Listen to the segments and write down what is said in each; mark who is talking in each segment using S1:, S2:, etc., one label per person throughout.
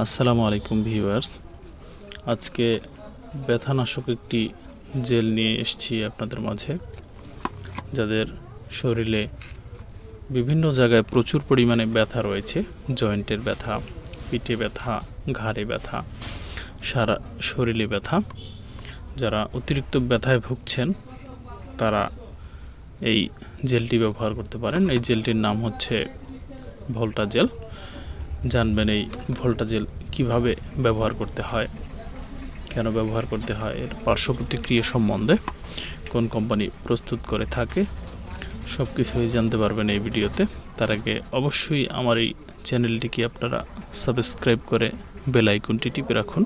S1: আসসালামু আলাইকুম ভিউয়ার্স। আজকে ব্যথানাশক একটি জেল নিয়ে এসেছি আপনাদের মাঝে, যাদের শরীরে বিভিন্ন জায়গায় প্রচুর পরিমাণে ব্যথা রয়েছে, জয়েন্টের ব্যথা, পিঠে ব্যথা, ঘাড়ে ব্যথা, সারা শরীরে ব্যথা। যারা অতিরিক্ত ব্যথায় ভুগছেন, তারা এই জেলটি ব্যবহার করতে পারেন। এই জেলটির নাম হচ্ছে ভোল্টা জেল। জানবেন এই ভোল্টা জেল কীভাবে ব্যবহার করতে হয়, কেন ব্যবহার করতে হয়, এর পার্শ্ব প্রতিক্রিয়া সম্বন্ধে কোন কোম্পানি প্রস্তুত করে থাকে, সব কিছুই জানতে পারবেন এই ভিডিওতে। তার আগে অবশ্যই আমার এই চ্যানেলটিকে আপনারা সাবস্ক্রাইব করে বেল আইকনটি টিপে রাখুন,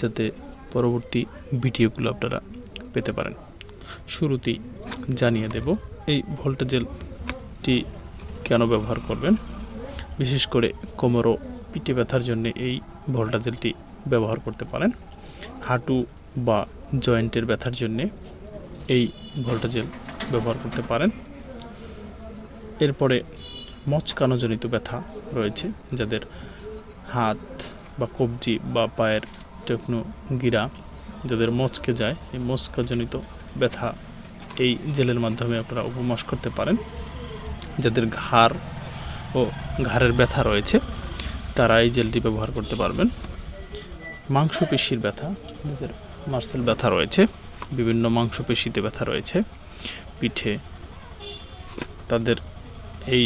S1: যাতে পরবর্তী ভিডিওগুলো আপনারা পেতে পারেন। শুরুতেই জানিয়ে দেব, এই ভোল্টা জেলটি কেন ব্যবহার করবেন বিশেষ করে কোমর পিঠে ব্যথার জন্য এই ভোল্টা জেলটি ব্যবহার করতে পারেন। হাঁটু বা জয়েন্টের ব্যথার জন্যে এই ভোল্টা জেল ব্যবহার করতে পারেন। এরপরে মচকানোজনিত ব্যথা রয়েছে, যাদের হাত বা কবজি বা পায়ের টেকনো গিরা যাদের মচকে যায়, এই মচকাজনিত ব্যথা এই জেলের মাধ্যমে আপনারা উপমাস করতে পারেন। যাদের ঘাড় ও ঘাড়ের ব্যথা রয়েছে, তারা এই জেলটি ব্যবহার করতে পারবেন। মাংসপেশির ব্যথা যাদের মার্সেল ব্যথা রয়েছে, বিভিন্ন মাংসপেশিতে ব্যথা রয়েছে, পিঠে তাদের এই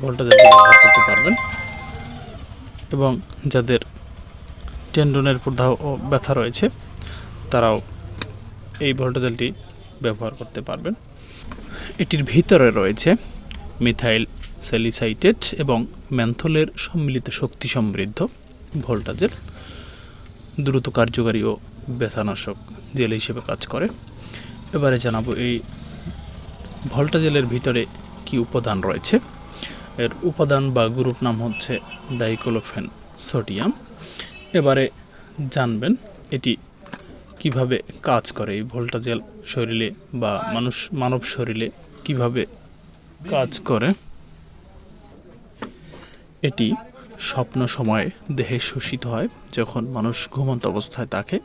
S1: ভোল্টা জেলটি ব্যবহার করতে পারবেন এবং যাদের টেন্ডনের ও ব্যথা রয়েছে, তারাও এই ভোল্টা জেলটি ব্যবহার করতে পারবেন। এটির ভিতরে রয়েছে মিথাইল স্যালিসাইটেট এবং ম্যান্থলের সম্মিলিত শক্তি সমৃদ্ধ ভোল্টাজেল দ্রুত কার্যকারী ও ব্যথানাশক জেল হিসেবে কাজ করে। এবারে জানাব এই ভোল্টাজেলের ভিতরে কি উপাদান রয়েছে। এর উপাদান বা গ্রুপ নাম হচ্ছে ডাইকোলোফেন সোডিয়াম। এবারে জানবেন এটি কীভাবে কাজ করে, এই ভোল্টাজেল শরীরে বা মানুষ, মানব শরীরে কীভাবে কাজ করে। এটি স্বপ্ন সময়ে দেহে শোষিত হয়। যখন মানুষ ঘুমন্ত অবস্থায় থাকে,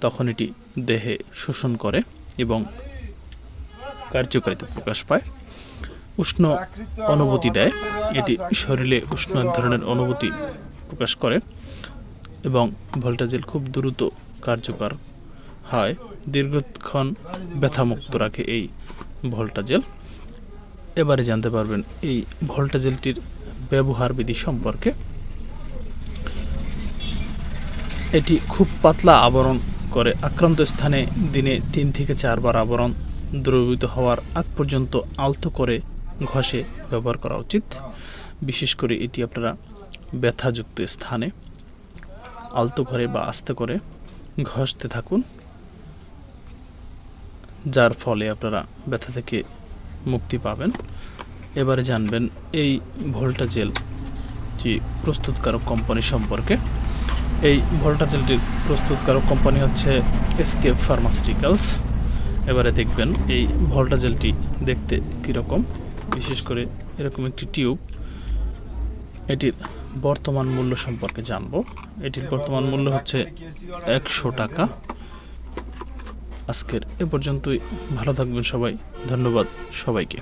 S1: তখন এটি দেহে শোষণ করে এবং কার্যকারিতা প্রকাশ পায়। উষ্ণ অনুভূতি দেয়। এটি শরীরে উষ্ণ এক ধরনের অনুভূতি প্রকাশ করে এবং ভোল্টাজেল খুব দ্রুত কার্যকর হয়। দীর্ঘক্ষণ ব্যথামুক্ত রাখে এই ভোল্টাজেল। এবারে জানতে পারবেন এই ভোল্টাজেলটির ব্যবহার বিধি সম্পর্কে। এটি খুব পাতলা আবরণ করে আক্রান্ত স্থানে দিনে তিন থেকে চারবার আবরণ দ্রবীভূত হওয়ার আগ পর্যন্ত আলতো করে ঘষে ব্যবহার করা উচিত। বিশেষ করে এটি আপনারা ব্যথাযুক্ত স্থানে আলতো করে বা আস্তে করে ঘষতে থাকুন, যার ফলে আপনারা ব্যথা থেকে মুক্তি পাবেন। এবারে জানবেন এই ভোল্টা জেল যে প্রস্তুতকারক কোম্পানি সম্পর্কে। এই ভোল্টা জেলটির প্রস্তুতকারক কোম্পানি হচ্ছে এসকেপ ফার্মাসিউটিক্যালস। এবারে দেখবেন এই ভোল্টা জেলটি দেখতে কীরকম। বিশেষ করে এরকম একটি টিউব, এটির বর্তমান মূল্য সম্পর্কে জানব। এটির বর্তমান মূল্য হচ্ছে একশো টাকা। আজকের এ পর্যন্তই। ভালো থাকবেন সবাই। ধন্যবাদ সবাইকে।